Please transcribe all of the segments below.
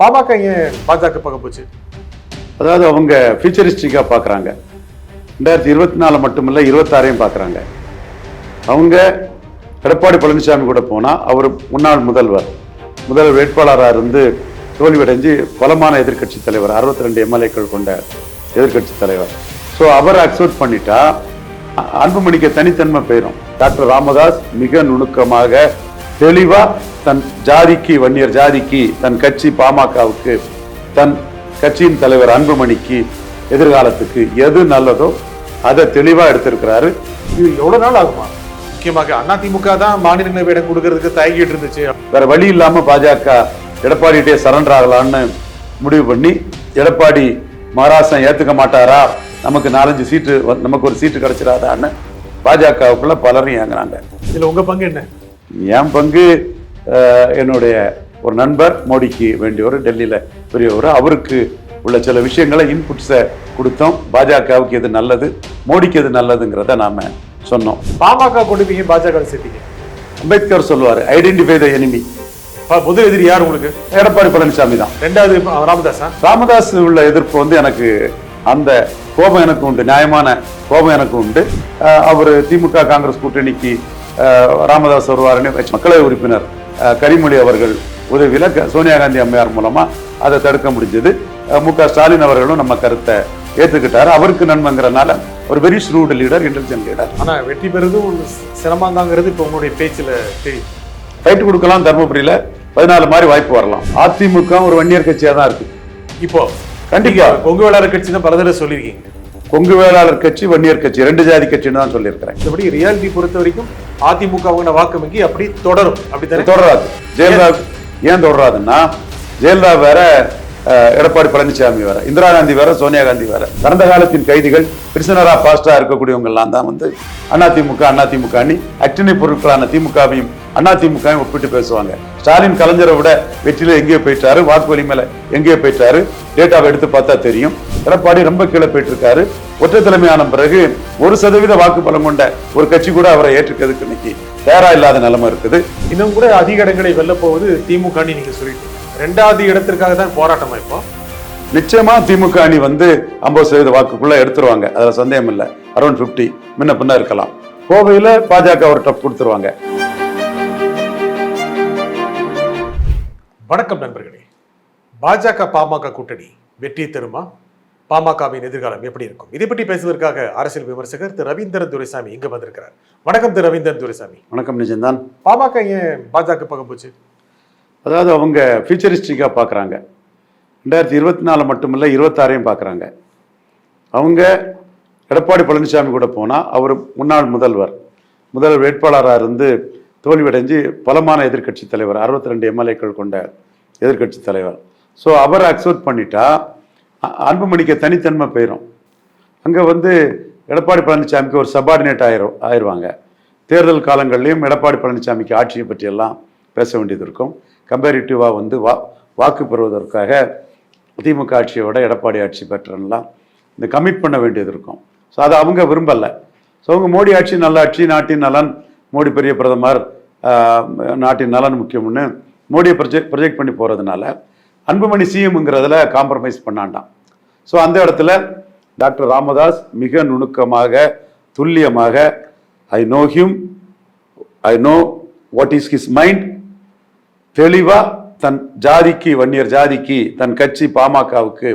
பாமக ஏன் பாஜக பக்கம் போச்சு? அதாவது அவங்க ஃபியூச்சரிஸ்டிக்காக பார்க்குறாங்க ரெண்டாயிரத்தி இருபத்தி நாலு மட்டுமில்லை இருபத்தாறையும் பார்க்குறாங்க அவங்க எடப்பாடி பழனிசாமி கூட போனால் அவர் முன்னாள் முதல்வர். முதல் வேட்பாளராக இருந்து தோல்வியடைஞ்சு பலமான எதிர்க்கட்சி தலைவர் அறுபத்தி ரெண்டு எம்எல்ஏக்கள் கொண்ட எதிர்க்கட்சி தலைவர். ஸோ அவரை அக்செப்ட் பண்ணிட்டா அன்புமணிக்கு தனித்தன்மை போயிடும் டாக்டர் ராமதாஸ் மிக நுணுக்கமாக தெளிவா தன் ஜாதிக்கு வன்னியர் ஜாதிக்கு தன் கட்சி பாமகவுக்கு தன் கட்சியின் தலைவர் அன்புமணிக்கு எதிர்காலத்துக்கு எது நல்லதோ அதை தெளிவா எடுத்திருக்கிறாரு. இது எவ்வளவு நாள் ஆகுமா? முக்கியமாக அதிமுக தான் மாநிலங்களவை இடம் கொடுக்கறதுக்கு தயங்கிட்டு இருந்துச்சு. வேற வழி இல்லாம பாஜக எடப்பாடிகிட்டே சரண்டர் ஆகலான்னு முடிவு பண்ணி எடப்பாடி மகாராஷ்டிரம் ஏத்துக்க மாட்டாரா? நமக்கு நாலஞ்சு சீட்டு நமக்கு ஒரு சீட்டு கிடைச்சிடாதான்னு பாஜகவுக்குள்ள பலரும் இயங்குறாங்க இதுல உங்க பங்கு என்ன? என் பங்கு என்னுடைய ஒரு நண்பர் மோடிக்கு வேண்டியவர் டெல்லியில பெரியவர் அவருக்கு உள்ள சில விஷயங்களை இன்புட்ஸை கொடுத்தோம். பாஜகவுக்கு எது நல்லது மோடிக்கு எது நல்லதுங்கிறத நாம சொன்னோம். பாமக ஏன் பாஜக சேர்த்தீங்க? அம்பேத்கர் சொல்லுவார் ஐடென்டிஃபை த enemy. ப- முதல் எதிரி யார் உங்களுக்கு? எடப்பாடி பழனிசாமி தான். ரெண்டாவது ராமதாஸா ராமதாஸ் உள்ள எதிர்ப்பு வந்து எனக்கு அந்த கோபம் எனக்கு உண்டு நியாயமான கோபம் எனக்கு உண்டு. அவர் திமுக காங்கிரஸ் கூட்டணிக்கு ராமதாஸ் வருவாருன்னு வச்சு மக்களவை உறுப்பினர் கனிமொழி அவர்கள் உதவியில சோனியா காந்தி அம்மையார் மூலமா அதை தடுக்க முடிஞ்சது. மு க ஸ்டாலின் அவர்களும் நம்ம கருத்தை ஏத்துக்கிட்டாரு. அவருக்கு நன்மைங்கிறனால ஒரு very shrewd leader intelligent leader ஆனா வெற்றி சிரமம் தாங்கிறது இப்ப உங்களுடைய பேச்சுல தெரியும் ஃபைட் கொடுக்கலாம் தருமபுரியில பதினாலு மாதிரி வாய்ப்பு வரலாம். அதிமுக ஒரு வன்னியர் கட்சியா தான் இருக்கு. இப்போ கண்டிப்பா. கொங்கு வேளாளர் கட்சி தான் பல தடவை சொல்லியிருக்கீங்க. கொங்கு வேளாளர் கட்சி வன்னியர் கட்சி ரெண்டு ஜாதி கட்சின்னு தான் சொல்லியிருக்கிறேன். மற்றபடி ரியாலிட்டி பொறுத்த வரைக்கும் அதிமுக வாக்கு வங்கி அப்படி தொடரும். அப்படித்தானே? தொடராது. ஜெயலலிதா ஏன் தொடராதுன்னா ஜெயலலிதா வேற எடப்பாடி பழனிசாமி வேற இந்திரா காந்தி வேற சோனியா காந்தி வேற. கடந்த காலத்தின் கைதிகள் பிரிசனரா பாஸ்டா இருக்கக்கூடியவங்கெல்லாம் தான் வந்து அதிமுக அதிமுக அணி அக்டினை பொருட்களான திமுகவையும் அதிமுகவையும் ஒப்பிட்டு பேசுவாங்க. ஸ்டாலின் கலைஞரை விட வெற்றியில எங்கேயோ போயிட்டாரு வாக்கு வலிமையில எங்கேயோ போயிட்டாரு டேட்டாவை எடுத்து பார்த்தா தெரியும். எடப்பாடி ரொம்ப கீழே போயிட்டு இருக்காரு ஒற்றை தலைமையான பிறகு ஒரு சதவீத வாக்கு பலம் கொண்ட ஒரு கட்சி கூட அவரை ஏற்றுக்கிறதுக்கு இன்னைக்கு தயாரா இல்லாத நிலைமை இருக்குது. இன்னும் கூட அதிக இடங்களை வெல்ல போவது திமுக நீங்க சொல்லிட்டு ரெண்டாவது இடத்திற்காக தான் போராட்டமா இப்போ? நிச்சயமா திமுக அணி வந்து ஐம்பது சதவீத வாக்குக்குள்ள எடுத்துருவாங்க. அதுல சந்தேகம் இல்லை அரௌண்ட் 50 முன்ன பின்ன இருக்கலாம். கோவையில பாஜக ஒரு டப் கொடுத்துருவாங்க. வணக்கம் நண்பர்களே. பாஜக பாமக கூட்டணி வெற்றி தருமா? பாமகவின் எதிர்காலம் எப்படி இருக்கும்? இதை பற்றி பேசுவதற்காக அரசியல் விமர்சகர் திரு ரவீந்திரன் துரைசாமி இங்க வந்திருக்கிறார். வணக்கம் திரு ரவீந்திரன் துரைசாமி. வணக்கம் நிஜம்தான். பாமக ஏன் பாஜக பக்கம் போச்சு? அதாவது அவங்க ஃபியூச்சரிஸ்டிக்காக பார்க்குறாங்க ரெண்டாயிரத்தி இருபத்தி நாலு மட்டுமில்ல இருபத்தாறையும் பார்க்குறாங்க அவங்க எடப்பாடி பழனிசாமி கூட போனால் அவர் முன்னாள் முதல்வர். முதல் வேட்பாளராக இருந்து தோல்வியடைஞ்சு பலமான எதிர்க்கட்சி தலைவர் அறுபத்தி ரெண்டு எம்எல்ஏக்கள் கொண்ட எதிர்க்கட்சி தலைவர். ஸோ அவரை அக்செப்ட் பண்ணிட்டா அன்புமணிக்கு தனித்தன்மை போயிடும் அங்கே வந்து எடப்பாடி பழனிசாமிக்கு ஒரு சபார்டினேட் ஆயிரும் ஆயிடுவாங்க தேர்தல் காலங்கள்லையும் எடப்பாடி பழனிசாமிக்கு ஆட்சியை பற்றியெல்லாம் பேச வேண்டியது இருக்கும். கம்பேரிட்டிவாக வந்து வா வாக்கு பெறுவதற்காக திமுக ஆட்சியை விட எடப்பாடி ஆட்சி பெற்றனெலாம் இந்த கமிட் பண்ண வேண்டியது இருக்கும். ஸோ அதை அவங்க விரும்பலை. ஸோ அவங்க மோடி ஆட்சி நல்ல ஆட்சி நாட்டின் நலன் மோடி பெரிய பிரதமர் நாட்டின் நலன் முக்கியம்னு மோடியை ப்ரொஜெக்ட் ப்ரொஜெக்ட் பண்ணி போகிறதுனால அன்புமணி சிஎம்ங்கிறதுல காம்ப்ரமைஸ் பண்ணாண்டாம். ஸோ அந்த இடத்துல டாக்டர் ராமதாஸ் மிக நுணுக்கமாக துல்லியமாக I know him I know what is his mind தெளிவா தன் ஜாதிக்கு வன்னியர் ஜாதிக்கு தன் கட்சி பாமகவுக்கு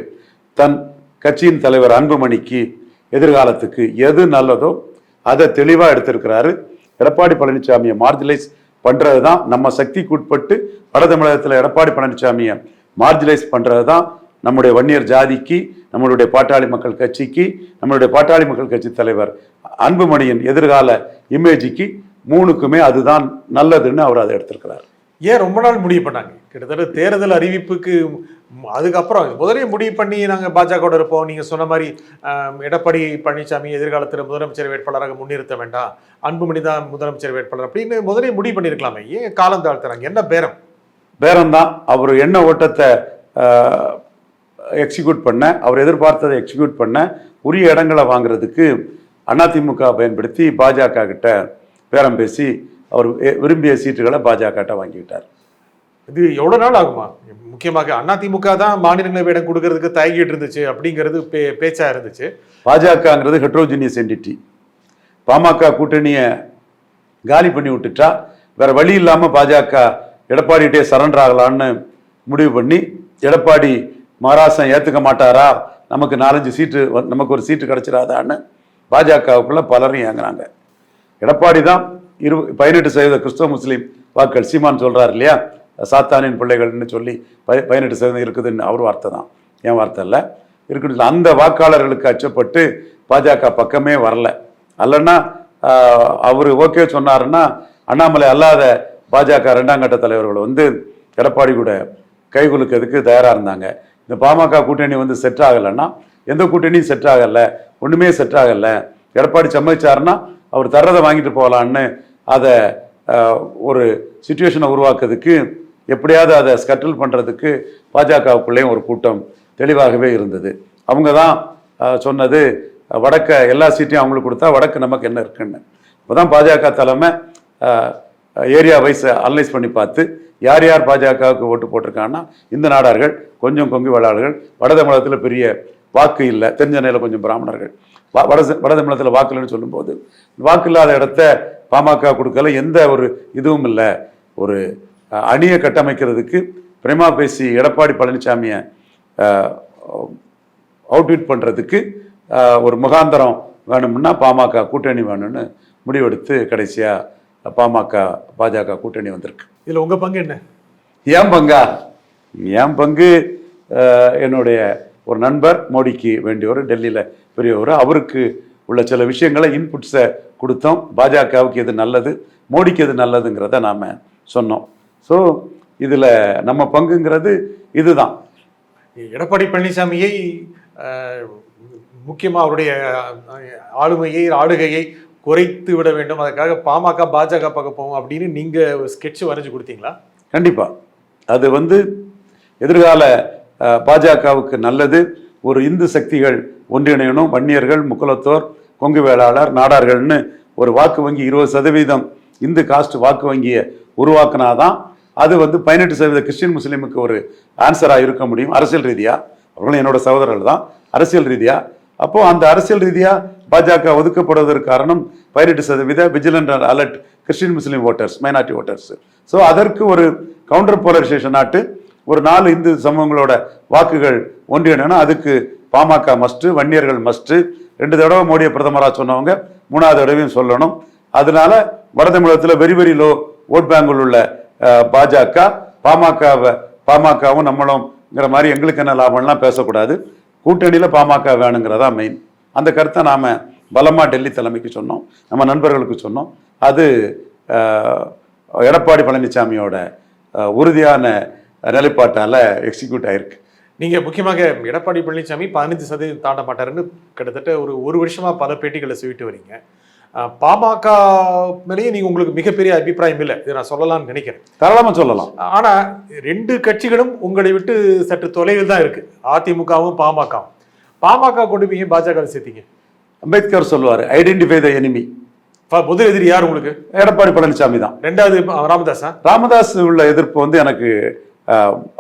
தன் கட்சியின் தலைவர் அன்புமணிக்கு எதிர்காலத்துக்கு எது நல்லதோ அதை தெளிவா எடுத்திருக்கிறாரு. எடப்பாடி பழனிசாமியை மார்ஜிலைஸ் பண்றது தான் நம்ம சக்திக்கு உட்பட்டு வட தமிழகத்தில் எடப்பாடி பழனிசாமியை மார்ஜிலைஸ் பண்றது தான் நம்முடைய வன்னியர் ஜாதிக்கு நம்மளுடைய பாட்டாளி மக்கள் கட்சிக்கு நம்மளுடைய பாட்டாளி மக்கள் கட்சி தலைவர் அன்புமணியின் எதிர்கால இமேஜுக்கு மூணுக்குமே அதுதான் நல்லதுன்னு அவர் அதை எடுத்திருக்கிறார். ஏன் ரொம்ப நாள் முடிவு பண்ணாங்க? கிட்டத்தட்ட தேர்தல் அறிவிப்புக்கு அதுக்கப்புறம் முதலே முடிவு பண்ணி நாங்கள் பாஜகவோட இருப்போம். நீங்கள் சொன்ன மாதிரி எடப்பாடி பழனிசாமி எதிர்காலத்தில் முதலமைச்சர் வேட்பாளராக முன்னிறுத்த வேண்டாம். அன்புமணி தான் முதலமைச்சர் வேட்பாளர் அப்படின்னு முதலே முடிவு பண்ணியிருக்கலாமே ஏன் காலம் தாழ்த்துறாங்க? என்ன பேரம்? பேரம் தான் அவர் என்ன ஓட்டத்தை எக்ஸிக்யூட் பண்ண அவர் எதிர்பார்த்ததை எக்ஸிக்யூட் பண்ண உரிய இடங்களை வாங்குறதுக்கு அதிமுக பயன்படுத்தி பாஜக கிட்ட பேரம் பேசி அவர் விரும்பிய சீட்டுகளை பாஜக கிட்ட வாங்கிக்கிட்டார் இது எவ்வளவு நாள் ஆகுமா? முக்கியமாக அதிமுக தான் மாநிலங்களவை இடம் கொடுக்கறதுக்கு தயங்கிட்டு இருந்துச்சு அப்படிங்கிறது பே பேச்சா இருந்துச்சு. பாஜகங்கிறது ஹெட்ரோஜினியஸ் என்டிட்டி பாமக கூட்டணியை காலி பண்ணி விட்டுட்டா வேற வழி இல்லாமல் பாஜக எடப்பாடிகிட்டே சரண்டர் ஆகலான்னு முடிவு பண்ணி எடப்பாடி மகாராஷ்டிரம் ஏற்றுக்க மாட்டாரா? நமக்கு நாலஞ்சு சீட்டு நமக்கு ஒரு சீட்டு கிடைச்சிடாதான்னு பாஜகவுக்குள்ள பலரும் இயங்குறாங்க எடப்பாடி தான் இரு பதினெட்டு சதவீத கிறிஸ்தவ முஸ்லீம் வாக்கள் சீமான் சொல்கிறார் இல்லையா? சாத்தானின் பிள்ளைகள்னு சொல்லி ப பதினெட்டு சதவீதம் இருக்குதுன்னு அவர் வார்த்தை தான். என் வார்த்தை இல்லை இருக்கட்டும் அந்த வாக்காளர்களுக்கு அச்சப்பட்டு பாஜக பக்கமே வரல. அல்லன்னா அவர் ஓகே சொன்னாருன்னா அண்ணாமலை அல்லாத பாஜக ரெண்டாம் கட்ட தலைவர்கள் வந்து எடப்பாடி கூட கைகுலுக்கிறதுக்கு தயாராக இருந்தாங்க. இந்த பாமக கூட்டணி வந்து செட் ஆகலைன்னா எந்த கூட்டணியும் செட் ஆகலை ஒன்றுமே செட் ஆகலை. எடப்பாடி சம்மதிச்சாருன்னா அவர் தர்றதை வாங்கிட்டு போகலான்னு அதை ஒரு சுச்சுவேஷனை உருவாக்குறதுக்கு எப்படியாவது அதை ஸ்கட்டில் பண்ணுறதுக்கு பாஜகவுக்குள்ளேயும் ஒரு கூட்டம் தெளிவாகவே இருந்தது. அவங்க தான் சொன்னது வடக்க எல்லா சீட்டையும் அவங்களுக்கு கொடுத்தா வடக்கு நமக்கு என்ன இருக்குன்னு. இப்போ தான் பாஜக தலைமை ஏரியா வைஸ் அனலைஸ் பண்ணி பார்த்து யார் யார் பாஜகவுக்கு ஓட்டு போட்டிருக்காங்கன்னா இந்த நாடார்கள் கொஞ்சம் கொங்கு வேளாளர்கள் வட தமிழகத்தில் பெரிய வாக்கு இல்லை தென் நிலையில் கொஞ்சம் பிராமணர்கள். வட வட தமிழகத்தில் வாக்கு இல்லைன்னு சொல்லும்போது வாக்கு இல்லாத இடத்த பாமக கொடுக்கல எந்த ஒரு இதுவும் இல்லை. ஒரு அணியை கட்டமைக்கிறதுக்கு பிரேமா பேசி எடப்பாடி பழனிசாமியை அவுட்வீட் பண்ணுறதுக்கு ஒரு முகாந்தரம் வேணும்னா பாமக கூட்டணி வேணும்னு முடிவெடுத்து கடைசியாக பாமக பாஜக கூட்டணி வந்திருக்கு. இதுல உங்க பங்கு என்ன? ஏன் பங்கா? என் பங்கு? என்னுடைய ஒரு நண்பர் மோடிக்கு வேண்டியவர் டெல்லியில் பெரியவர். அவருக்கு உள்ள சில விஷயங்களை இன்புட்ஸை கொடுத்தோம். பாஜகவுக்கு எது நல்லது மோடிக்கு எது நல்லதுங்கிறத நாம் சொன்னோம். ஸோ இதில் நம்ம பங்குங்கிறது இதுதான். எடப்பாடி பழனிசாமியை அஹ், முக்கியமா அவருடைய ஆளுமையை ஆளுகையை குறைத்து விட வேண்டும். அதுக்காக பாமக பாஜக பக்கம் போவோம் அப்படின்னு நீங்க ஸ்கெட்ச் வரைஞ்சு கொடுத்தீங்களா? கண்டிப்பாக அது வந்து எதிர்கால பாஜகவுக்கு நல்லது. ஒரு இந்து சக்திகள் ஒன்றிணையணும். வன்னியர்கள் முக்குலத்தோர் கொங்கு வேளாளர் நாடார்கள்னு ஒரு வாக்கு வங்கி இருபது சதவீதம் இந்து காஸ்ட் வாக்கு வங்கியை உருவாக்குனாதான் அது வந்து பதினெட்டு சதவீத கிறிஸ்டின் முஸ்லீமுக்கு ஒரு ஆன்சராக இருக்க முடியும். அரசியல் ரீதியாக அவர்களும் என்னோட சகோதரர்கள் தான். அரசியல் ரீதியாக அப்போது அந்த அரசியல் ரீதியாக பாஜக ஒதுக்கப்படுவதற்கு காரணம் பதினெட்டு சதவீத vigilant alert Christian Muslim voters minority voters so அதற்கு ஒரு கவுண்டர் போலரைசேஷன் நாட்டு ஒரு நாலு இந்து சமூகங்களோட வாக்குகள் ஒன்றியணும்னா அதுக்கு பாமக மஸ்ட்டு வன்னியர்கள் மஸ்ட்டு ரெண்டு தடவை மோடியை பிரதமராக சொன்னவங்க மூணாவது தடவையும் சொல்லணும். அதனால வடதமிழகத்தில் வெரி வெரி லோ ஓட் பேங்கில் உள்ள பாஜக பாமகவை பாமகவும் நம்மளும்ங்கிற மாதிரி எங்களுக்கு என்ன லாபம்லாம் பேசக்கூடாது. கூட்டணியில் பாமக வேணுங்கிறதா மெயின் அந்த கருத்தை நாம் பலமாக டெல்லி தலைமைக்கு சொன்னோம் நம்ம நண்பர்களுக்கு சொன்னோம். அது எடப்பாடி பழனிசாமியோட உறுதியான நிலைப்பாட்டால் எக்ஸிக்யூட் ஆயிருக்கு. நீங்க முக்கியமாக எடப்பாடி பழனிசாமி பதினஞ்சு சதவீதம் தாண்ட மாட்டாருன்னு கிட்டத்தட்ட ஒரு ஒரு வருஷமா பல பேட்டிகளை சொல்லிட்டு வரீங்க. பாமக மேலேயே நீங்க உங்களுக்கு மிகப்பெரிய அபிப்பிராயம் இல்லை. இதை நான் சொல்லலாம்னு நினைக்கிறேன். தாராளமாக சொல்லலாம். ஆனா ரெண்டு கட்சிகளும் உங்களை விட்டு சற்று தொலைவில் தான் இருக்கு. அதிமுகவும் பாமகவும். பாமக கொண்டு போய் ஏன் பாஜக வை சேர்த்தீங்க? அம்பேத்கர் சொல்லுவார் ஐடென்டிஃபை த எனிமி முதல் எதிரி யார் உங்களுக்கு? எடப்பாடி பழனிசாமி தான். ரெண்டாவது ராமதாஸா? ராமதாஸ் உள்ள எதிர்ப்பு வந்து எனக்கு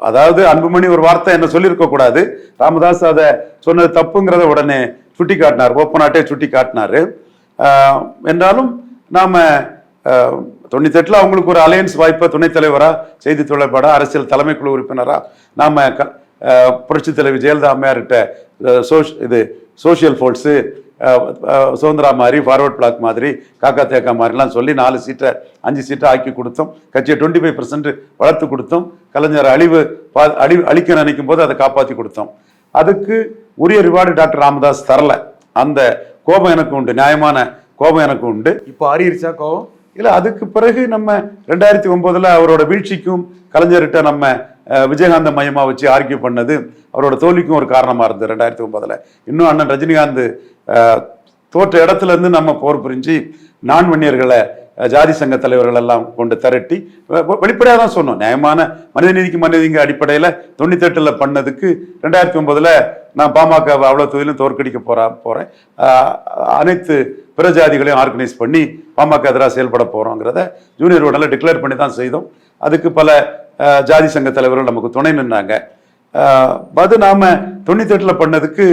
அதாவது அன்புமணி ஒரு வார்த்தை என்ன சொல்லியிருக்க கூடாது. ராமதாஸ் அதை சொன்னது தப்புங்கிறத உடனே சுட்டி காட்டினார் ஓப்பனாட்டே சுட்டி காட்டினாரு என்றாலும் நாம அஹ், தொண்ணூத்தெட்டுல அவங்களுக்கு ஒரு அலையன்ஸ் வாய்ப்பை துணைத் தலைவரா செய்தி தொடர்பாட அரசியல் தலைமைக்குழு உறுப்பினரா நாம க- அஹ், புரட்சித் தலைவி ஜெயலலிதா அம்மையார்கிட்ட சோஷ் இது சோஷியல் ஃபோர்ட்ஸு சுதந்திரா மாதிரி ஃபார்வர்ட் பிளாக் மாதிரி காக்கா தேக்கா மாதிரிலாம் சொல்லி நாலு சீட்டை அஞ்சு சீட்டை ஆக்கி கொடுத்தோம். கட்சியை டுவெண்ட்டி ஃபைவ் பர்சன்ட் வளர்த்து கொடுத்தோம். கலைஞர் அழிவு பா- அழி அழிக்க நினைக்கும் போது அதை காப்பாற்றி கொடுத்தோம். அதுக்கு உரிய ரிவார்டு டாக்டர் ராமதாஸ் தரல. அந்த கோபம் எனக்கு உண்டு நியாயமான கோபம் எனக்கு உண்டு. இப்போ அறியிருச்சா கோவம் இல்லை அதுக்கு பிறகு நம்ம ரெண்டாயிரத்தி ஒம்போதில் அவரோட வீழ்ச்சிக்கும் கலைஞர்கிட்ட நம்ம விஜயகாந்த மையமாக வச்சு ஆர்கியூ பண்ணது அவரோட தோல்விக்கும் ஒரு காரணமாக இருந்தது ரெண்டாயிரத்தி ஒன்பதில். இன்னும் அண்ணன் ரஜினிகாந்த் தோற்ற இடத்துலேருந்து நம்ம போர் புரிஞ்சு நான் வன்னியர்களை ஜாதி சங்க தலைவர்கள் எல்லாம் கொண்டு திரட்டி வெளிப்படையாக தான் சொன்னோம். நியாயமான மனிதநீதிக்கு மனிதநீதிக்கு அடிப்படையில் தொண்ணூத்தெட்டில் பண்ணதுக்கு ரெண்டாயிரத்தி ஒன்பதில் நான் பாமக அவ்வளோ தொகுதியிலும் தோற்கடிக்க போறா போகிறேன் அனைத்து பிற ஜாதிகளையும் ஆர்கனைஸ் பண்ணி பாமக எதிராக செயல்பட போகிறோங்கிறத ஜூனியர் உடனே டிக்ளேர் பண்ணி தான் செய்தோம். அதுக்கு பல ஜாதி சங்க தலைவர்கள் நமக்கு துணை நின்னாங்க. அது நாம தொண்ணூத்தெட்டில் பண்ணதுக்கு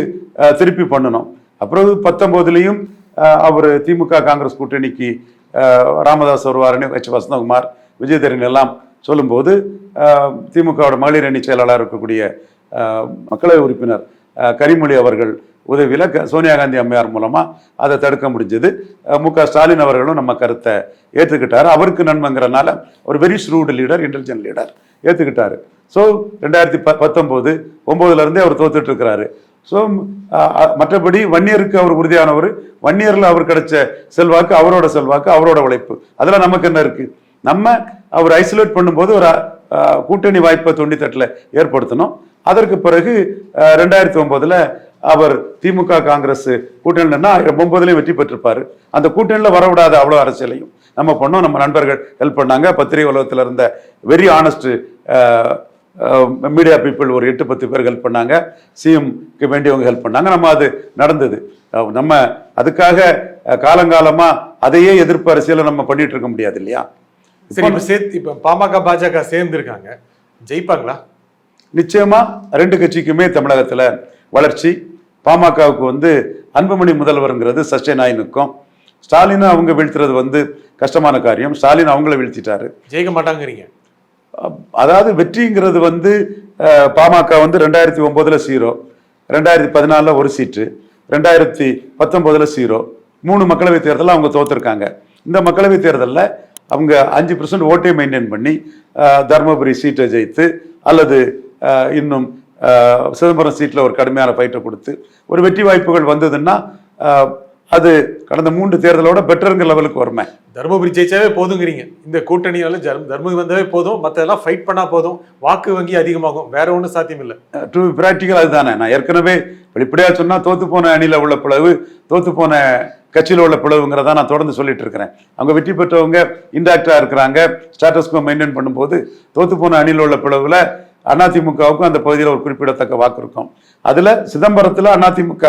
திருப்பி பண்ணணும். அப்புறம் பத்தொம்போதுலேயும் அவர் திமுக காங்கிரஸ் கூட்டணிக்கு ராமதாஸ் வருவாருன்னு ஹெச் வசந்தகுமார் விஜயதரன் எல்லாம் சொல்லும்போது திமுகவோட மகளிர் அணி செயலாளர் இருக்கக்கூடிய மக்களவை உறுப்பினர் கரிமொழி அவர்கள் உதவியில் க- சோனியா காந்தி அம்மையார் மூலமாக அதை தடுக்க முடிஞ்சது. மு க ஸ்டாலின் அவர்களும் நம்ம கருத்தை ஏற்றுக்கிட்டார். அவருக்கு நன்மைங்கிறனால ஒரு very shrewd leader intelligent leader ஏற்றுக்கிட்டாரு so ரெண்டாயிரத்தி ப பத்தொம்போது ஒம்போதுலேருந்தே அவர் தோத்துட்டு இருக்கிறாரு. ஸோ மற்றபடி வன்னியருக்கு அவர் உறுதியானவர். வன்னியரில் அவர் கிடைச்ச செல்வாக்கு அவரோட செல்வாக்கு அவரோட உழைப்பு. அதில் நமக்கு என்ன இருக்குது நம்ம அவர் ஐசோலேட் பண்ணும்போது ஒரு கூட்டணி வாய்ப்பை தொண்ணூத்தெட்டில் ஏற்படுத்தணும். அதற்கு பிறகு ரெண்டாயிரத்தி ஒம்போதில் அவர் திமுக காங்கிரஸ் கூட்டணினா ஒன்பதுலையும் வெற்றி பெற்றிருப்பாரு. அந்த கூட்டணியில் வரவிடாத அவ்வளோ அரசியலையும் நம்ம பண்ணோம். நம்ம நண்பர்கள் ஹெல்ப் பண்ணாங்க. பத்திரிகை உலகத்தில் இருந்த வெரி ஆனஸ்ட் மீடியா பீப்புள் ஒரு எட்டு பத்து பேர் ஹெல்ப் பண்ணாங்க. சிஎம்க்கு வேண்டியவங்க ஹெல்ப் பண்ணாங்க. நம்ம அது நடந்தது. நம்ம அதுக்காக அஹ், காலங்காலமா அதையே எதிர்ப்பு அரசியலை நம்ம பண்ணிட்டு இருக்க முடியாது இல்லையா? சரி இப்ப சேர்த்து இப்ப பாமக பாஜக சேர்ந்து இருக்காங்க. ஜெயிப்பாங்களா? நிச்சயமா ரெண்டு கட்சிக்குமே தமிழகத்துல வளர்ச்சி பாமகவுக்கு வந்து அன்புமணி முதல்வருங்கிறது நிற்கும் ஸ்டாலினை அவங்க வீழ்த்துறது வந்து கஷ்டமான காரியம். ஸ்டாலின் அவங்கள வீழ்த்திட்டாரு. ஜெயிக்க மாட்டாங்கிறீங்க. அதாவது வெற்றிங்கிறது வந்து பாமக வந்து ரெண்டாயிரத்தி ஒன்பதுல ஜீரோ ரெண்டாயிரத்தி பதினாலில் ஒரு சீட்டு ரெண்டாயிரத்தி பத்தொன்பதுல ஜீரோ மூணு மக்களவை தேர்தலில் அவங்க தோத்துருக்காங்க. இந்த மக்களவை தேர்தலில் அவங்க அஞ்சு பர்சன்ட் ஓட்டை மெயின்டைன் பண்ணி தருமபுரி சீட்டை ஜெயித்து அல்லது இன்னும் சிதம்பரம் சீட்டில் ஒரு கடுமையான ஃபைட்டை கொடுத்து ஒரு வெற்றி வாய்ப்புகள் வந்ததுன்னா அது கடந்த மூன்று தேர்தலோட பெட்டருங்கிற லெவலுக்கு வருமே. தருமபுரி ஜெயிச்சாவே போதுங்கிறீங்க. இந்த கூட்டணியால தருமபுரி வந்தாவே போதும். மத்ததெல்லாம் ஃபைட் பண்ணா போதும். வாக்கு வங்கி அதிகமாகும். வேற ஒண்ணும் சாத்தியம் இல்ல டு ப்ராக்டிக்கல் அதுதானே. நான் ஏற்கனவே வெளிப்படையா சொன்னா தோத்து போன அணியில உள்ள பிளவு தோத்து போன கட்சியில் உள்ள பிளவுங்கிறத நான் தொடர்ந்து சொல்லிட்டு இருக்கிறேன். அவங்க வெற்றி பெற்றவங்க இன்டாக்டா இருக்கிறாங்க. ஸ்டேட்டஸ்கோ மெயின்டைன் பண்ணும்போது தோத்து போன அணியில் உள்ள பிளவுல அதிமுகவுக்கும் அந்த பகுதியில் ஒரு குறிப்பிடத்தக்க வாக்கு இருக்கும். அதில் சிதம்பரத்தில் அதிமுக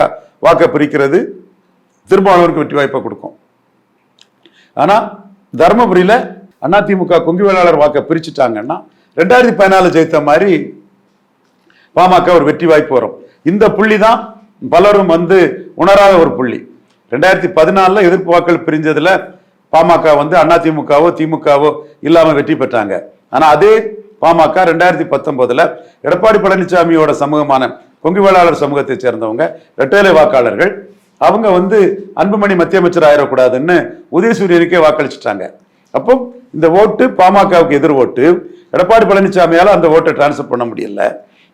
வாக்கை பிரிக்கிறது திருமாவளவருக்கு வெற்றி வாய்ப்பை கொடுக்கும். ஆனால் தருமபுரியில் அதிமுக கொங்கு வேளாளர் வாக்கை பிரிச்சுட்டாங்கன்னா ரெண்டாயிரத்தி பதினாலு ஜெயித்த மாதிரி பாமக ஒரு வெற்றி வாய்ப்பு வரும். இந்த புள்ளி தான் பலரும் வந்து உணராத ஒரு புள்ளி. ரெண்டாயிரத்தி பதினாலில் எதிர்ப்பு வாக்கள் பிரிஞ்சதில் பாமக வந்து அதிமுகவோ திமுகவோ இல்லாமல் வெற்றி பெற்றாங்க. ஆனால் அதே பாமக ரெண்டாயிரத்தி பத்தொன்பதுல எடப்பாடி பழனிசாமியோட சமூகமான கொங்குவேளாளர் சமூகத்தை சேர்ந்தவங்க இரட்டைலை வாக்காளர்கள் அவங்க வந்து அன்புமணி மத்திய அமைச்சர் ஆயிடக்கூடாதுன்னு உதயசூரியனுக்கே வாக்களிச்சிட்டாங்க. அப்போ இந்த ஓட்டு பாமகவுக்கு எதிர் ஓட்டு எடப்பாடி பழனிசாமியால் அந்த ஓட்டை டிரான்ஸ்ஃபர் பண்ண முடியல.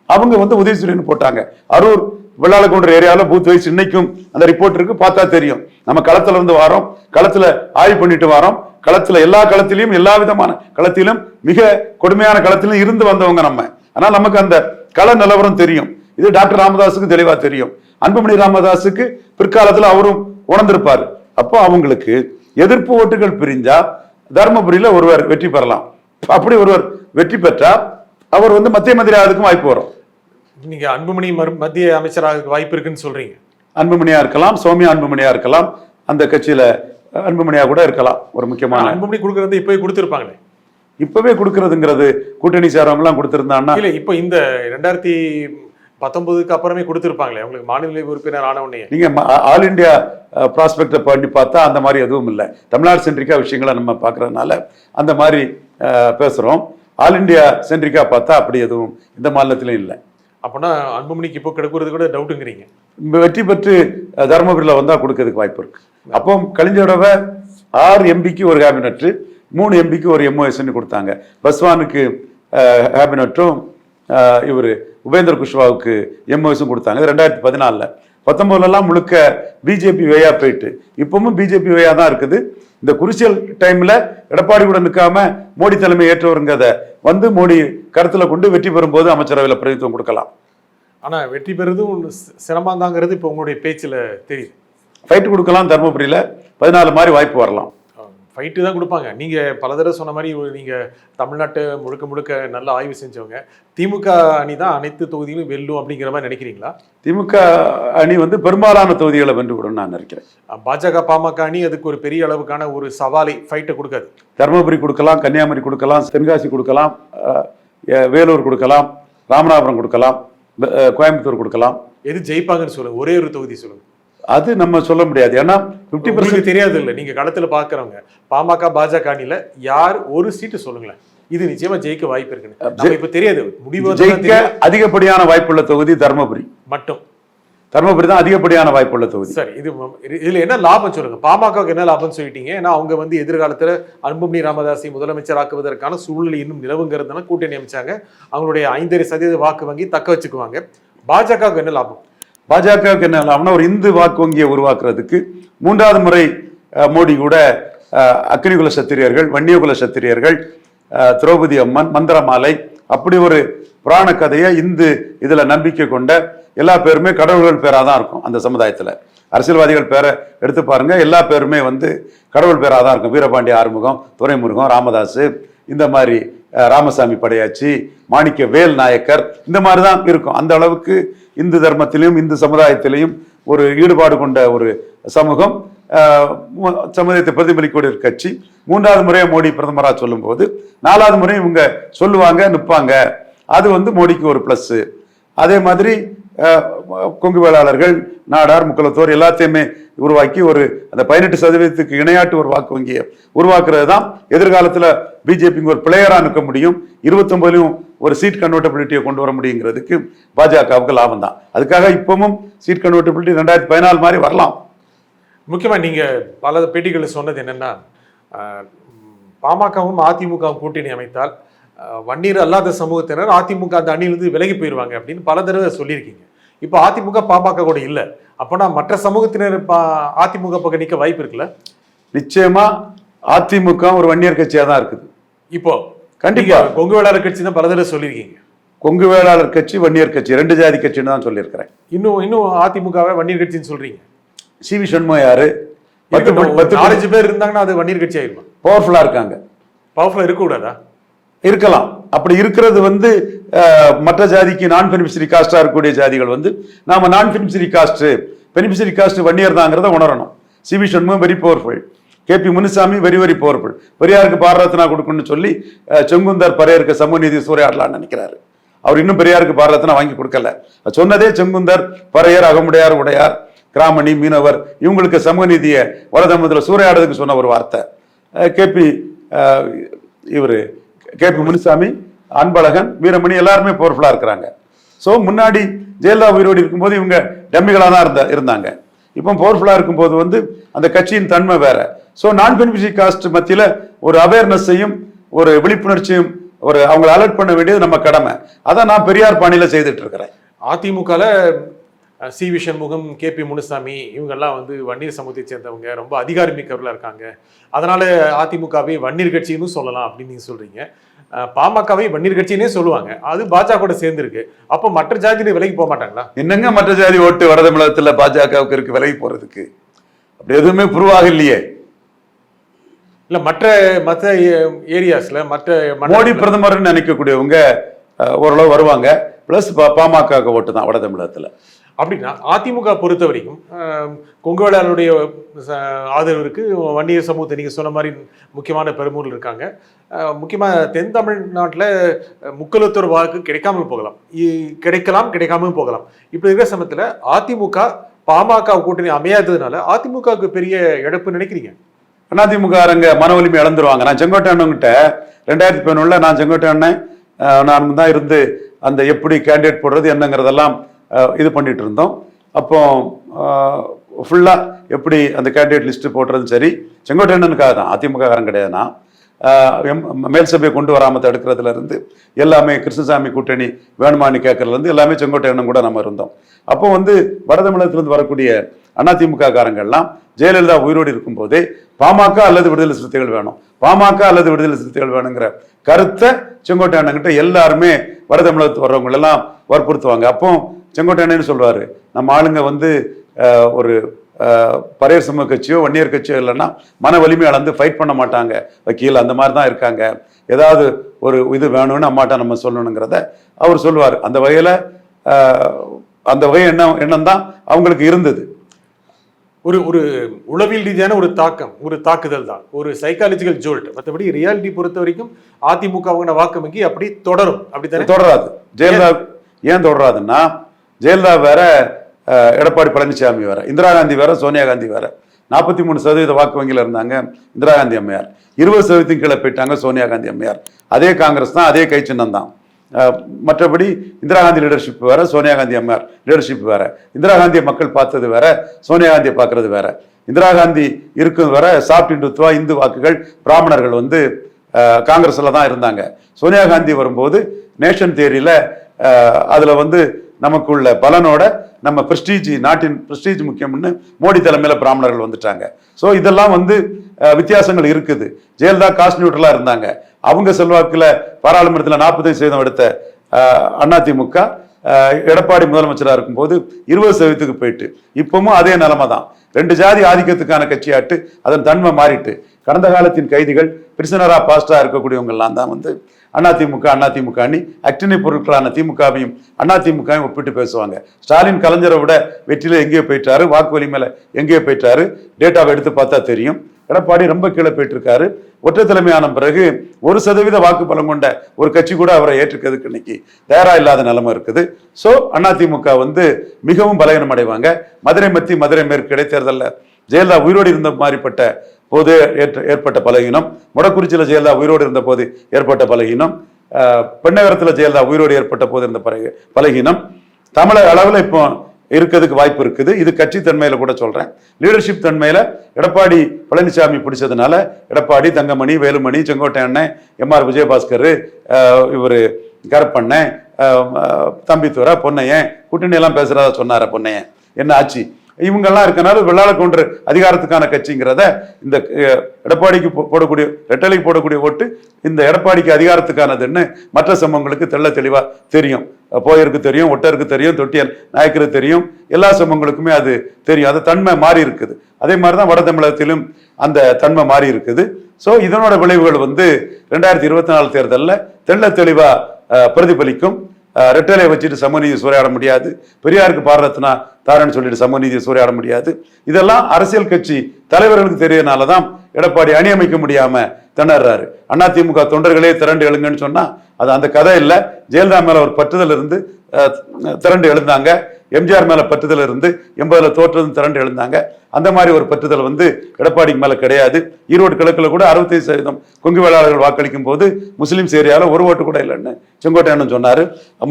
அவங்க வந்து உதயசூரியன் போட்டாங்க. அரூர் வெள்ளாளக்குன்ற ஏரியாவில் பூத் வைஸ் இன்னைக்கும் அந்த ரிப்போர்ட் இருக்கு பார்த்தா தெரியும். நம்ம களத்துல இருந்து வாரோம் களத்துல ஆய்வு பண்ணிட்டு வாரோம். களத்துல எல்லா களத்திலையும் எல்லா விதமான களத்திலும் மிக கொடுமையான களத்திலும் இருந்து வந்தவங்க நம்ம. ஆனால் நமக்கு அந்த கள நிலவரம் தெரியும். இது டாக்டர் ராமதாஸுக்கு தெளிவா தெரியும். அன்புமணி ராமதாஸுக்கு பிற்காலத்துல அவரும் உணர்ந்திருப்பாரு. அப்போ அவங்களுக்கு எதிர்ப்பு ஓட்டுகள் பிரிஞ்சா தருமபுரியில ஒருவர் வெற்றி பெறலாம். அப்படி ஒருவர் வெற்றி பெற்றா அவர் வந்து மத்திய மந்திரி ஆகிறதுக்கும் வாய்ப்பு வரும். நீங்க அன்புமணி மத்திய அமைச்சராக வாய்ப்பு இருக்குன்னு சொல்றீங்க. அன்புமணியா இருக்கலாம் சௌமியா அன்புமணியா இருக்கலாம். அந்த கட்சியில அன்புமணியா கூட இருக்கலாம் ஒரு முக்கியமான. அன்புமணி கொடுக்கறது இப்போவே கொடுத்துருப்பாங்களே. இப்பவே கொடுக்கறதுங்கிறது கூட்டணி எல்லாம் கொடுத்திருந்தாங்கன்னா இல்ல இப்போ இந்த ரெண்டாயிரத்தி பத்தொன்பதுக்கு அப்புறமே கொடுத்துருப்பாங்களே உங்களுக்கு மாநில உறுப்பினர் ஆன உடனே நீங்க ம- ஆல் இந்தியா ப்ராஸ்பெக்டை பண்ணி பார்த்தா அந்த மாதிரி எதுவும் இல்லை. தமிழ்நாடு சென்ட்ரிக்கா விஷயங்களை நம்ம பார்க்கறதுனால அந்த மாதிரி அஹ், பேசுறோம். ஆல் இந்தியா சென்ட்ரிக்கா பார்த்தா அப்படி எதுவும் இந்த மாநிலத்திலும் இல்லை. அப்போனா அன்புமணிக்கு இப்போ கிடைக்கிறது கூட டவுட்டுங்கிறீங்க வெற்றி பெற்று தருமபுரியில் வந்தா கொடுக்கறதுக்கு வாய்ப்பு இருக்கு. அப்போ கழிஞ்ச தடவை ஆறு எம்பிக்கு ஒரு கேபினெட் மூணு எம்பிக்கு ஒரு எம்ஓஎஸ்ன்னு கொடுத்தாங்க. பஸ்வானுக்கு கேபினட்டும் இவர் உபேந்திர குஷ்வாவுக்கு எம்ஓஎஸும் கொடுத்தாங்க. ரெண்டாயிரத்தி பதினாலில். பத்தொம்போதுலலாம் முழுக்க பிஜேபி வேயா போயிட்டு. இப்பவும் பிஜேபி வேயா தான் இருக்குது. இந்த குருசியல் டைம்ல எடப்பாடி கூட நிற்காம மோடி தலைமை ஏற்றவருங்கிறத வந்து மோடி கருத்துல கொண்டு வெற்றி பெறும்போது அமைச்சரவையில் பிரதித்துவம் கொடுக்கலாம். ஆனா வெற்றி பெறுறதும் சிரமந்தாங்கிறது இப்போ உங்களுடைய பேச்சுல தெரியுது. ஃபைட் கொடுக்கலாம் தருமபுரியில. பதினாலு மாதிரி வாய்ப்பு வரலாம். ஃபைட்டு தான் கொடுப்பாங்க. நீங்க பல தடவை சொன்ன மாதிரி ஒரு நீங்க தமிழ்நாட்டை முழுக்க முழுக்க நல்ல ஆய்வு செஞ்சவங்க. திமுக அணி தான் அனைத்து தொகுதிகளும் வெல்லும் அப்படிங்கிற மாதிரி நினைக்கிறீங்களா? திமுக அணி வந்து பெரும்பாலான தொகுதிகளை வென்று விடும் நான் நினைக்கிறேன். பாஜக பாமக அணி அதுக்கு ஒரு பெரிய அளவுக்கான ஒரு சவாலை ஃபைட்டை கொடுக்காது. தருமபுரி கொடுக்கலாம் கன்னியாகுமரி கொடுக்கலாம் தென்காசி கொடுக்கலாம் வேலூர் கொடுக்கலாம் ராமநாதபுரம் கொடுக்கலாம் கோயம்புத்தூர் கொடுக்கலாம். எது ஜெயிப்பாங்கன்னு சொல்லுங்க. ஒரே ஒரு தொகுதி சொல்லுங்க. அது நம்ம சொல்ல முடியாது. ஏன்னா ஃபிஃப்டி உங்களுக்கு தெரியாது இல்ல நீங்க களத்துல பாக்குறவங்க. பாமக பாஜக அணியில யார் ஒரு சீட்டு சொல்லுங்களேன். இது நிச்சயமா ஜெயிக்க வாய்ப்பு இருக்குன்னு. நம்ம இப்ப தெரியாது. முடிவு ஜெயிக்க. அதிகப்படியான வாய்ப்புள்ள தொகுதி தருமபுரி. மட்டும். தருமபுரி தான் அதிகப்படியான வாய்ப்புள்ள தொகுதி. சரி இது இதுல என்ன லாபம் சொல்லுங்க? பாமகவுக்கு என்ன லாபம் சொல்லிட்டீங்க? ஏன்னா அவங்க வந்து எதிர்காலத்துல அன்புமணி ராமதாஸை முதலமைச்சர் ஆக்குவதற்கான சூழ்நிலை இன்னும் நிலவுங்கிறதுனால கூட்டணி அமைச்சாங்க. அவங்களுடைய ஐந்தரை சதவீத வாக்கு வங்கி தக்க வச்சுக்குவாங்க. பாஜகவுக்கு என்ன லாபம்? பாஜகவுக்கு என்ன ஒரு இந்து வாக்கு வங்கியை உருவாக்குறதுக்கு மூன்றாவது முறை மோடி கூட அக்னிகுல சத்திரியர்கள் வன்னியகுல சத்திரியர்கள் திரௌபதி அம்மன் மந்திரமாலை அப்படி ஒரு புராண கதையை இந்து இதில் நம்பிக்கை கொண்ட எல்லா பேருமே கடவுள்கள் பேராக தான் இருக்கும் அந்த சமுதாயத்தில். அரசியல்வாதிகள் பேரை எடுத்து பாருங்க எல்லா பேருமே வந்து கடவுள் பேராக தான் இருக்கும். வீரபாண்டிய ஆறுமுகம் துறைமுருகம் ராமதாஸ் இந்த மாதிரி ராமசாமி படையாச்சி மாணிக்க வேல் நாயக்கர் இந்த மாதிரி தான் இருக்கும். அந்த அளவுக்கு இந்து தர்மத்திலையும் இந்து சமுதாயத்திலையும் ஒரு ஈடுபாடு கொண்ட ஒரு சமூகம். சமுதாயத்தை பிரதிபலிக்கூடிய ஒரு கட்சி. மூன்றாவது முறையை மோடி பிரதமராக சொல்லும்போது நாலாவது முறையும் இவங்க சொல்லுவாங்க நிற்பாங்க அது வந்து மோடிக்கு ஒரு ப்ளஸ்ஸு அதே மாதிரி கொங்கு வேளாளர்கள் நாடார் முக்கலத்தோர் எல்லாத்தையுமே உருவாக்கி ஒரு அந்த பதினெட்டு சதவீதத்துக்கு இணையாட்டு ஒரு வாக்கு வங்கியை உருவாக்குறது தான் எதிர்காலத்தில் பிஜேபிங்க ஒரு பிளேயராக நிற்க முடியும். இருபத்தொன்பதுலையும் ஒரு சீட் கன்வெர்டபிலிட்டியை கொண்டு வர முடியுங்கிறதுக்கு பாஜகவுக்கு லாபம் தான். அதுக்காக இப்பவும் சீட் கன்வெர்டபிலிட்டி ரெண்டாயிரத்தி பதினாலு மாதிரி வரலாம். முக்கியமாக நீங்கள் பல பேட்டிகளில் சொன்னது என்னென்னா பாமகவும் அதிமுகவும் கூட்டணி அமைத்தால் வண்ணீர் அல்லாத சமூகத்தினர் அதிமுக அந்த அணியிலிருந்து விலகி போயிடுவாங்க அப்படின்னு பல தடவை சொல்லியிருக்கீங்க. இப்போ அதிமுக பாமக கூட இல்லை. அப்போனா மற்ற சமூகத்தினர் அதிமுக பக்கம் நிற்க வாய்ப்பு இருக்குல்ல? நிச்சயமா அதிமுக ஒரு வன்னியர் கட்சியாக தான் இருக்குது. இப்போ கண்டிப்பா. கொங்கு வேளாளர் கட்சி தான் பல தடவை சொல்லியிருக்கீங்க. கொங்கு வேளாளர் கட்சி வன்னியர் கட்சி ரெண்டு ஜாதி கட்சின்னு தான் சொல்லியிருக்கிறேன். இன்னும் இன்னும் அதிமுகவை வன்னியர் கட்சின்னு சொல்றீங்க. சி வி சண்முகம் யாரு பத்து நாலஞ்சு பேர் இருந்தாங்கன்னா அது வன்னியர் கட்சி ஆயிருமா? பவர்ஃபுல்லா இருக்காங்க. பவர்ஃபுல்லா இருக்கக்கூடாதா இருக்கலாம். அப்படி இருக்கிறது வந்து மற்ற ஜாதிக்கு நான் பெனிஃபிஷரி காஸ்டாக இருக்கக்கூடிய ஜாதிகள் வந்து நாம நான் beneficiary caste beneficiary caste Vanniyar தாங்கிறத உணரணும். C V Shanmugam very powerful K P Munusamy very very powerful பெரியாருக்கு பாரரத்னா கொடுக்கணும்னு சொல்லி செங்குந்தர் பரையருக்கு சமூக நீதி சூறையாடலாம்னு நினைக்கிறாரு. அவர் இன்னும் பெரியாருக்கு பாரரத்னா வாங்கி கொடுக்கல. சொன்னதே செங்குந்தர் பறையர் அகமுடையார் உடையார் கிராமணி மீனவர் இவங்களுக்கு சமூக நீதியை வடதமிழத்தில் சூறையாடுறதுக்கு சொன்ன ஒரு வார்த்தை. கேபி இவர் கேபி முனுசாமி அன்பழகன் வீரமணி எல்லாருமே பவர்ஃபுல்லாக இருக்கிறாங்க. ஸோ முன்னாடி ஜெயலலிதா உயிரோடு இருக்கும்போது இவங்க டம்மிகளாக தான் இருந்த இருந்தாங்க. இப்போ பவர்ஃபுல்லாக இருக்கும்போது வந்து அந்த கட்சியின் தன்மை வேற. ஸோ நான் பெனிஃபிஷரி காஸ்ட் மத்தியில் ஒரு அவேர்னஸையும் ஒரு விழிப்புணர்ச்சியும் ஒரு அவங்களை அலர்ட் பண்ண வேண்டியது நம்ம கடமை. அதை நான் பெரியார் பாணியில் செய்துட்டு இருக்கிறேன். அதிமுகல C V Shanmugam K P Munusamy இவங்கெல்லாம் வந்து வன்னியர் சமூகத்தை சேர்ந்தவங்க ரொம்ப அதிகாரி மிக்கவர்களாக இருக்காங்க. அதனால அதிமுகவை வன்னியர் கட்சின்னு சொல்லலாம் அப்படின்னு நீங்க சொல்றீங்க. அஹ், பாமகவை வன்னியர் கட்சினே சொல்லுவாங்க. அது பாஜக கூட சேர்ந்துருக்கு. அப்போ மற்ற ஜாதியில விலைக்கு போக மாட்டாங்களா? என்னங்க மற்ற ஜாதி ஓட்டு வடதமிழகத்தில் பாஜகவுக்கு இருக்கு விலகி போறதுக்கு? அப்படி எதுவுமே புருவாக இல்லையே இல்ல மற்ற மற்ற ஏரியாஸ்ல மற்ற மோடி பிரதமர்னு நினைக்கக்கூடியவங்க ஓரளவு வருவாங்க. பிளஸ் பாமக ஓட்டு தான் வடதமிழகத்தில் அப்படின்னா அதிமுக பொறுத்த வரைக்கும் ஆஹ், கொங்கு வேளாளருடைய ஆதரவு இருக்குது வன்னியர் சமூகத்தை நீங்கள் சொன்ன மாதிரி முக்கியமான பெருமூரில் இருக்காங்க. முக்கியமாக தென் தமிழ்நாட்டில் முக்கலத்தூர் வாக்கு கிடைக்காமல் போகலாம். இ- கிடைக்கலாம் கிடைக்காமல் போகலாம். இப்படி இருக்கிற சமயத்தில் அதிமுக பாமக கூட்டணி அமையாததுனால அதிமுகவுக்கு பெரிய இழப்பு நினைக்கிறீங்க? அதிமுக அரங்க மன வலிமை இழந்துருவாங்க. நான் செங்கோட்டை அண்ணன்கிட்ட ரெண்டாயிரத்தி பதினொன்றில் நான் செங்கோட்டை அண்ணன் நான் தான் இருந்து அந்த எப்படி கேண்டிடேட் போடுறது என்னங்கிறதெல்லாம் இது பண்ணிட்டு இருந்தோம். அப்போ ஃபுல்லாக எப்படி அந்த கேண்டிடேட் லிஸ்ட்டு போடுறதும் சரி செங்கோட்டை அண்ணனுக்காக தான் அதிமுககாரன் மேல் சபையை கொண்டு வராமல் தடுக்கிறதுலேருந்து எல்லாமே கிருஷ்ணசாமி கூட்டணி வேணுமான்னு கேட்கறதுலேருந்து எல்லாமே செங்கோட்டை கூட நம்ம இருந்தோம். அப்போ வந்து வடதமிழகத்திலிருந்து வரக்கூடிய அதிமுககாரங்கள்லாம் ஜெயலலிதா உயிரோடு இருக்கும்போதே பாமக அல்லது விடுதலை சிறுத்தைகள் வேணும். பாமக அல்லது விடுதலை சிறுத்தைகள் வேணுங்கிற கருத்தை செங்கோட்டை அண்ணன்கிட்ட எல்லாருமே வடதமிழகத்து வர்றவங்களெல்லாம் வற்புறுத்துவாங்க. அப்போ செங்கோட்டை அண்ணன் சொல்றாரு நம்ம ஆளுங்க வந்து ஒரு பரையர் சமூக கட்சியோ வன்னியர் கட்சியோ இல்லைன்னா மன வலிமை அளந்து ஃபைட் பண்ண மாட்டாங்க. வக்கீல் அந்த மாதிரி தான் இருக்காங்க. ஏதாவது ஒரு இது வேணும்னு அம்மாட்ட நம்ம சொல்லணுங்கிறத அவர் சொல்லுவார். அந்த வகையில் அந்த வகை எண்ணம் எண்ணம் தான் அவங்களுக்கு இருந்தது. ஒரு ஒரு உளவியல் ரீதியான ஒரு தாக்கம் ஒரு தாக்குதல் தான். ஒரு சைக்காலஜிக்கல் ஜோல்ட் மற்றபடி ரியாலிட்டி பொறுத்த வரைக்கும் அதிமுக வாங்கின வாக்கு வங்கி அப்படி தொடரும். அப்படித்தானே? தொடராது. ஜெயலலிதா ஏன் தொடராதுன்னா ஜெயலலிதா வேற எடப்பாடி பழனிசாமி வேற இந்திரா காந்தி வேற சோனியா காந்தி வேற. நாற்பத்தி மூணு சதவீத வாக்கு வங்கியில் இருந்தாங்க இந்திரா காந்தி அம்மையார். இருபது சதவீதத்தின் கீழே போயிட்டாங்க சோனியா காந்தி அம்மையார். அதே காங்கிரஸ் தான் அதே கை சின்னம் தான். மற்றபடி இந்திரா காந்தி லீடர்ஷிப் வேற சோனியா காந்தி அம்மையார் லீடர்ஷிப் வேற. இந்திரா காந்தியை மக்கள் பார்த்தது வேற சோனியா காந்தியை பார்க்கறது வேற. இந்திரா காந்தி இருக்கும் வர சாப்ட் இந்துத்துவா இந்து வாக்குகள் பிராமணர்கள் வந்து காங்கிரஸில் தான் இருந்தாங்க. சோனியா காந்தி வரும்போது நேஷன் தேரியில் அதில் வந்து நமக்குள்ள பலனோட நம்ம பிரஸ்டீஜ் நாட்டின் பிரஸ்டீஜ் முக்கியம்னு மோடி தலைமையில் பிராமணர்கள் வந்துட்டாங்க. ஸோ இதெல்லாம் வந்து வித்தியாசங்கள் இருக்குது. ஜெயலலிதா காஸ்ட் நியூட்ரலா இருந்தாங்க. அவங்க செல்வாக்கில் பாராளுமன்றத்தில் நாற்பத்தைந்து சதவீதம் எடுத்த அதிமுக எடப்பாடி முதலமைச்சராக இருக்கும்போது இருபது சதவீதத்துக்கு போயிட்டு இப்பவும் அதே நிலைமை தான் ரெண்டு ஜாதி ஆதிக்கத்துக்கான கட்சியாட்டு அதன் தன்மை மாறிட்டு கடந்த காலத்தின் கைதிகள் பிரிசனரா பாஸ்டா இருக்கக்கூடியவங்கெல்லாம் தான் வந்து அதிமுக அதிமுக அணி அக்டினை பொருட்களான திமுகவையும் அதிமுகவையும் ஒப்பிட்டு பேசுவாங்க. ஸ்டாலின் கலைஞரை விட வெற்றியில எங்கேயோ போயிட்டாரு வாக்கு வலிமையில எங்கேயோ போயிட்டாரு டேட்டாவை எடுத்து பார்த்தா தெரியும். எடப்பாடி ரொம்ப கீழே போயிட்டு இருக்காரு ஒற்றை தலைமையான பிறகு ஒரு சதவீத வாக்கு பலம் கொண்ட ஒரு கட்சி கூட அவரை ஏற்றுக்கிறதுக்கு இன்னைக்கு தயாரா இல்லாத நிலைமை இருக்குது. ஸோ அதிமுக வந்து மிகவும் பலகீனம் அடைவாங்க மதுரை மத்தி மதுரை மேற்கு இடைத்தேர்தலில் ஜெயலலிதா உயிரோடு இருந்த மாதிரிப்பட்ட போது ஏற்பட்ட பலகீனம் முடக்குறிச்சியில் ஜெயலலிதா உயிரோடு இருந்த போது ஏற்பட்ட பலகீனம் பெண்ணகரத்தில் ஜெயலலிதா உயிரோடு ஏற்பட்ட போது இருந்த பலகி- பலகீனம் தமிழக அளவில் இப்போ இருக்கிறதுக்கு வாய்ப்பு இருக்குது. இது கட்சி தன்மையில் கூட சொல்கிறேன் லீடர்ஷிப் தன்மையில் எடப்பாடி பழனிசாமி பிடிச்சதுனால எடப்பாடி தங்கமணி வேலுமணி செங்கோட்டை அண்ணன் எம்ஆர் விஜயபாஸ்கர் இவர் கருப்பண்ணன் அஹ், தம்பித்துறை பொன்னையன் கூட்டணி எல்லாம் பேசுகிறதா சொன்னார பொன்னையன்? என்ன ஆச்சு? இவங்கெல்லாம் இருக்கனால வெள்ளாள கொன்று அதிகாரத்துக்கான கட்சிங்கிறத இந்த எடப்பாடிக்கு போ- போடக்கூடிய ரெட்டலைக்கு போடக்கூடிய ஓட்டு இந்த எடப்பாடிக்கு அதிகாரத்துக்கானதுன்னு மற்ற சம்பவங்களுக்கு தெள்ள தெளிவாக தெரியும். போயருக்கு தெரியும் ஒட்டருக்கு தெரியும் தொட்டியர் நாயக்கருக்கு தெரியும். எல்லா சம்பவங்களுக்குமே அது தெரியும். அது தன்மை மாறி இருக்குது. அதே மாதிரி தான் வட தமிழகத்திலும் அந்த தன்மை மாறி இருக்குது. ஸோ இதனோட விளைவுகள் வந்து ரெண்டாயிரத்தி இருபத்தி நாலு தேர்தலில் தெள்ள தெளிவாக பிரதிபலிக்கும். ரெட்டலை வச்சுட்டு சமநீதி சூறையாட முடியாது. பெரியாருக்கு பாரரத்னா தாரன்னு சொல்லிட்டு சமநீதியை சூறையாட முடியாது. இதெல்லாம் அரசியல் கட்சி தலைவர்களுக்கு தெரியறதுனால தான் எடப்பாடி அணியமைக்க முடியாம திணறாரு. அதிமுக தொண்டர்களே திரண்டு எழுங்கன்னு சொன்னா அது அந்த கதை இல்லை. ஜெயலலிதா மேல ஒரு பற்றுதல் இருந்து திரண்டு எழுந்தாங்க. எம்ஜிஆர் மேல பற்றுதல் இருந்து எண்பதுல தோற்றதும் திரண்டு எழுந்தாங்க. அந்த மாதிரி ஒரு பற்றுதல் வந்து எடப்பாடிக்கு மேல கிடையாது. ஈரோடு கிழக்குல கூட அறுபத்தைந்து சதவீதம் கொங்கு வேளாளர்கள் வாக்களிக்கும் போது முஸ்லீம் ஏரியால ஒரு ஓட்டு கூட இல்லைன்னு செங்கோட்டையன் சொன்னார்.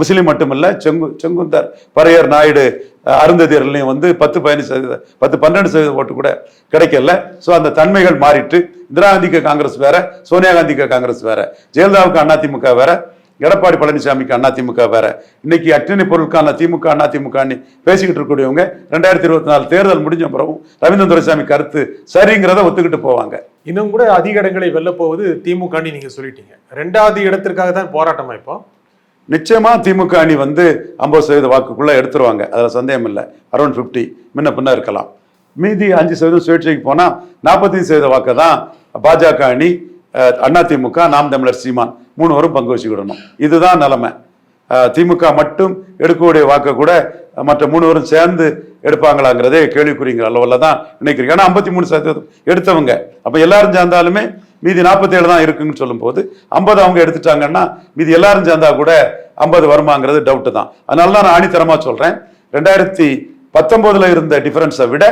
முஸ்லீம் மட்டுமில்ல செங்கு செங்குந்தர் பறையர் நாயுடு அஹ், அருந்ததியர்லையும் வந்து பத்து பதினஞ்சு சதவீதம் பத்து பன்னெண்டு சதவீத ஓட்டு கூட கிடைக்கல. ஸோ அந்த தன்மைகள் மாறிட்டு இந்திரா காந்திக்கு காங்கிரஸ் வேற சோனியா காந்திக்கு காங்கிரஸ் வேற ஜெயலலிதாவுக்கு அதிமுக வேற எடப்பாடி பழனிசாமிக்கு அதிமுக வேற. இன்னைக்கு அக்னி பொருளுக்கான திமுக அதிமுக ன்னு பேசிக்கிட்டு இருக்கக்கூடியவங்க ரெண்டாயிரத்தி இருபத்தி நாலு தேர்தல் முடிஞ்ச பிறகும் ரவீந்திர துரைசாமி கருத்து சரிங்கிறத ஒத்துக்கிட்டு போவாங்க. இன்னும் கூட அதிக இடங்களை வெல்ல போவது திமுகன்னு நீங்க சொல்லிட்டீங்க. ரெண்டாவது இடத்திற்காக தான் போராட்டமா இப்போ? நிச்சயமா திமுக அணி வந்து ஐம்பது சதவீத வாக்குக்குள்ள எடுத்துருவாங்க. அதுல சந்தேகம் இல்லை. அரௌண்ட் ஃபிஃப்டி முன்ன பின்ன இருக்கலாம். மீதி அஞ்சு சதவீதம் சுயேட்சைக்கு போனா நாற்பத்தஞ்சு சதவீத வாக்கை தான் பாஜக அணி அதிமுக நாம் தமிழர் சீமான் மூணு வரும் பங்கு வச்சுக்கிடணும். இதுதான் நிலைமை. திமுக மட்டும் எடுக்கக்கூடிய வாக்கை கூட மற்ற மூணுவரும் சேர்ந்து எடுப்பாங்களாங்கிறதே கேள்விக்குறிங்கிற அளவில் தான் நினைக்கிறீங்க. ஏன்னா ஐம்பத்தி மூணு சதவீதம் எடுத்தவங்க. அப்போ எல்லாரும் சேர்ந்தாலுமே மீதி நாற்பத்தேழு தான் இருக்குன்னு சொல்லும்போது ஐம்பது அவங்க எடுத்துட்டாங்கன்னா மீதி எல்லாரும் சேர்ந்தா கூட ஐம்பது வருமாங்கிறது டவுட்டு தான். அதனால தான் நான் ஆணித்தரமா சொல்கிறேன் ரெண்டாயிரத்தி பத்தொம்போதில் இருந்த டிஃபரன்ஸை விட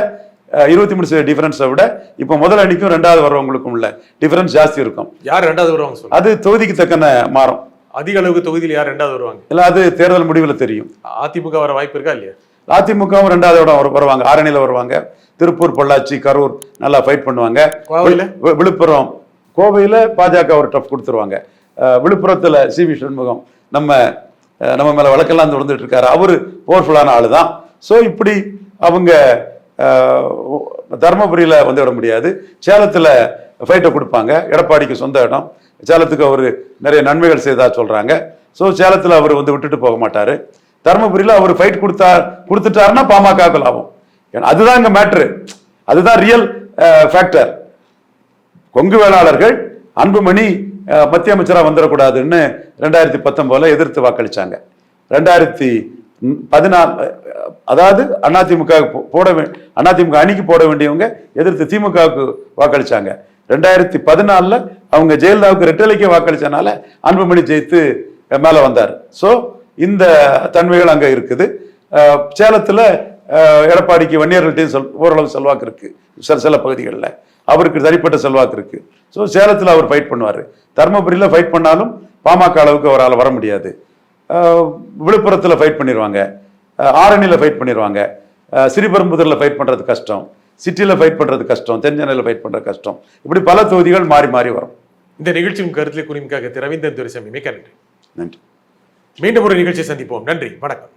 இருபத்தி மூணு சதவீத டிஃபரன்ஸை விட இப்போ முதல் அணிக்கும் ரெண்டாவது வர்றவங்களுக்கும் உள்ள டிஃபரன்ஸ் ஜாஸ்தி இருக்கும். யார் ரெண்டாவது வருவாங்க அது தொகுதிக்கு தக்கன மாறும். அதிக அளவுக்கு தொகுதியில் யார் ரெண்டாவது வருவாங்க? இல்லை அது தேர்தல் முடிவில் தெரியும். அதிமுக வர வாய்ப்பு இருக்கா இல்லையா? அதிமுகவும் ரெண்டாவது இடம் வரு- வருவாங்க. ஆரணியில் வருவாங்க. திருப்பூர் பொள்ளாச்சி கரூர் நல்லா ஃபைட் பண்ணுவாங்க. கோவையில? விழுப்புரம். கோவையில் பாஜக ஒரு டஃப் கொடுத்துருவாங்க. விழுப்புரத்தில் சி. வி. சண்முகம் நம்ம நம்ம மேலே வழக்கெல்லாம் தொடர்ந்துட்டு இருக்காரு. அவர் பவர்ஃபுல்லான ஆளு தான் ஸோ இப்படி அவங்க தருமபுரியில் வந்து விட முடியாது. சேலத்தில் ஃபைட்டை கொடுப்பாங்க. எடப்பாடிக்கு சொந்த இடம். சேலத்துக்கு அவர் நிறைய நன்மைகள் செய்தா சொல்கிறாங்க ஸோ சேலத்தில் அவர் வந்து விட்டுட்டு போக மாட்டார். தருமபுரியில் அவர் ஃபைட் கொடுத்தா கொடுத்துட்டாருன்னா பாமக லாபம். ஏன்னா அதுதான் இங்கே மேட்ரு அதுதான் ரியல் ஃபேக்டர் கொங்கு வேளாளர்கள் அன்புமணி மத்திய அமைச்சராக வந்துடக்கூடாதுன்னு ரெண்டாயிரத்தி பத்தொம்போதில் எதிர்த்து வாக்களிச்சாங்க. ரெண்டாயிரத்தி பதினா அதாவது அதிமுக போட வே- அதிமுக அணிக்கு போட வேண்டியவங்க எதிர்த்து திமுகவுக்கு வாக்களிச்சாங்க. ரெண்டாயிரத்தி பதினாலில் அவங்க ஜெயலலிதாவுக்கு ரெட்டலைக்கு வாக்களிச்சனால அன்புமணி ஜெயித்து மேலே வந்தார். ஸோ இந்த தன்மைகள் அங்கே இருக்குது. சேலத்தில் எடப்பாடிக்கு வன்னியர்கள்ட்டையும் சொல் ஓரளவு செல்வாக்கு இருக்குது சில சில பகுதிகளில். அவருக்கு தனிப்பட்ட செல்வாக்கு இருக்குது ஸோ சேலத்தில் அவர் ஃபைட் பண்ணுவார். தருமபுரியில் ஃபைட் பண்ணாலும் பாமக அளவுக்கு அவரால் வர முடியாது. விழுப்புரத்துல ஃபைட் பண்ணிடுவாங்க ஆரணியில் ஃபைட் பண்ணிடுவாங்க ஸ்ரீபெரும்புதூர்ல ஃபைட் பண்றது கஷ்டம். சிட்டியில் ஃபைட் பண்றது கஷ்டம். தென்சென்னையில் ஃபைட் பண்றது கஷ்டம். இப்படி பல தொகுதிகள் மாறி மாறி வரும். இந்த நிகழ்ச்சியும் கருத்தில் குறிமிக்காக திரு ரவீந்திரன் துரைசாமி. மிக்க நன்றி. நன்றி. மீண்டும் ஒரு நிகழ்ச்சி சந்திப்போம். நன்றி. வணக்கம்.